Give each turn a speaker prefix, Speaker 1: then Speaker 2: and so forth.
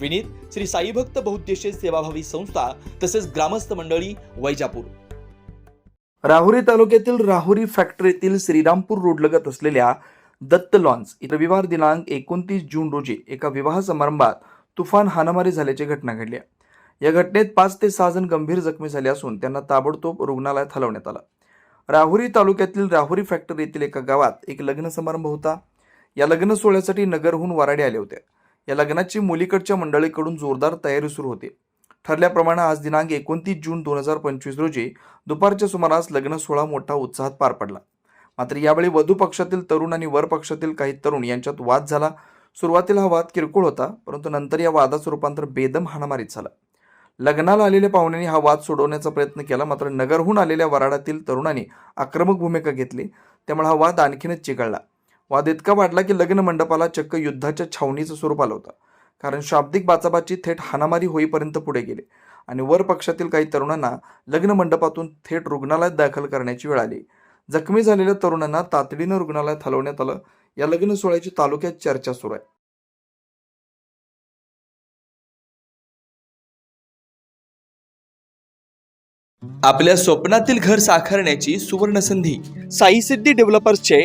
Speaker 1: विनीत श्री साईभक्त बहुद्देशीय सेवाभावी संस्था तसेच ग्रामस्थ मंडळी वैजापूर.
Speaker 2: राहुरी तालुक्यातील राहुरी फॅक्टरीतील श्रीरामपूर रोडलगत असलेल्या दत्त लॉन्स रविवार दिनांक एकोणतीस जून रोजी एका विवाह समारंभात तुफान हाणामारी झाल्याची घटना घडली आहे. या घटनेत पाच ते सहा जण गंभीर जखमी झाले असून त्यांना ताबडतोब रुग्णालयात हलवण्यात आलं. राहुरी तालुक्यातील राहुरी फॅक्टरी येथील एका गावात एक लग्न समारंभ होता. या लग्न सोहळ्यासाठी नगरहून वराडे आले होते. या लग्नाची मुलीकडच्या मंडळीकडून जोरदार तयारी सुरू होते. ठरल्याप्रमाणे आज दिनांक एकोणतीस जून दोन हजार पंचवीस रोजी दुपारच्या सुमारास लग्न सोहळा मोठा उत्साहात पार पडला. मात्र यावेळी वधू पक्षातील तरुण आणि वर पक्षातील काही तरुण यांच्यात वाद झाला. सुरुवातीला हा वाद किरकोळ होता परंतु नंतर या वादाचं रूपांतर बेदम हाणामारीत झालं. लग्नाला आलेल्या पाहुण्यांनी हा वाद सोडवण्याचा प्रयत्न केला मात्र नगरहून आलेल्या वराडातील तरुणांनी आक्रमक भूमिका घेतली. त्यामुळे हा वाद आणखीनच चिघळला. वाद इतका वाढला की लग्न मंडपाला चक्क युद्धाच्या छावणीचं स्वरूप आलं होतं. कारण शाब्दिक बाचाबाची थेट हाणामारी होईपर्यंत पुढे गेले. आणि वर पक्षातील काही तरुणांना लग्न मंडपातून थेट रुग्णालयात दाखल करण्याची वेळ आली. जखमी झालेल्या तरुणांना तातडीनं रुग्णालयात हलवण्यात आलं. या लग्न सोहळ्याची तालुक्यात चर्चा सुरू आहे.
Speaker 1: आपल्या स्वप्नातील घर साकारण्याची सुवर्ण संधी साई सिद्धी डेव्हलपर्सचे